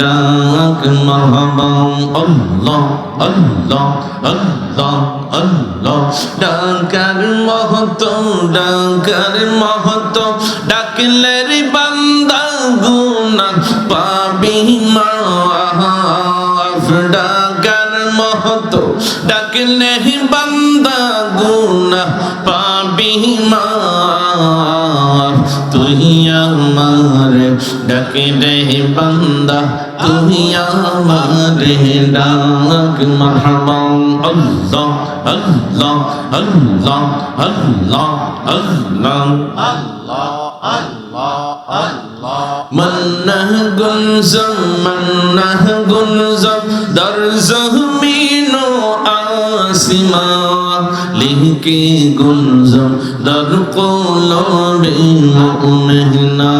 ডাক মারহাবা আল্লাহ আল্লাহ আল্লাহ আল্লাহ ডাকার মহত ডাকার মহত ডাকলে রে বান্দা গুনা পাবি মাফ ডাকার মহত ডাকলে রে বান্দা গুনা পাবি মাফ তুই আমার ডাকে রে বান্দা তুই আমার ডাক মাহবাম আল্লাহ আল্লাহ আল্লাহ আল্লাহ আল্লাহ। আল্লাহ আল্লাহ আল্লাহ মন্নহ গুলজম মন্নহ গুলজম দরজহ মিনো আসিমান লিঙ্কি গুঞ্জ দর কোলরে মুমিনা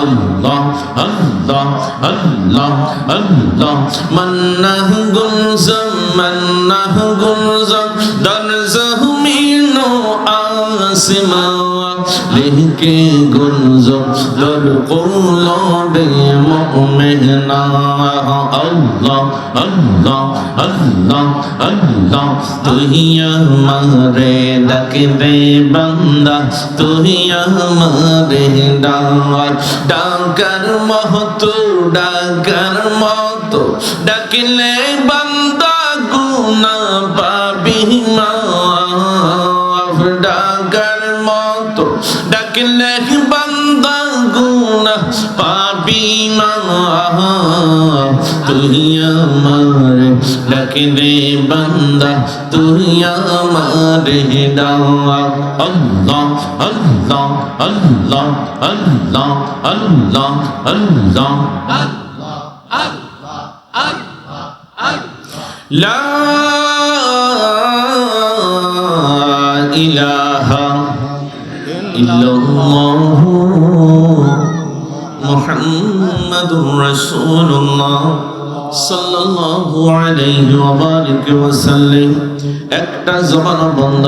আল্লাহ আল্লাহ আল্লাহ আল্লাহ। মন্নাহ গুঞ্জ মন্নাহ গুঞ্জ লিখে গুলজম در قلوب مؤمنا الله الله الله الله তুই আমারে ডাকবে বান্দা তুই আমারে ডাক ডাকার মহত ডাকার মত ডাকিলে বান্দা গুনা পাবি মাফ মত ডাকিলে বান্দা গুনা পাবি মাফ তুই আমার ডাকলে বান্দা, তুই আমার ডাক আল্লাহ আল্লাহ আল্লাহ আল্লাহ আল্লাহ আল্লাহ। লা ইলাহা ইল্লাল্লাহ মুহাম্মাদুর রাসূলুল্লাহ সাল্লাল্লাহু আলাইহি ওয়া বারিক ওয়া সাল্লাম। একটা জবান বন্ধ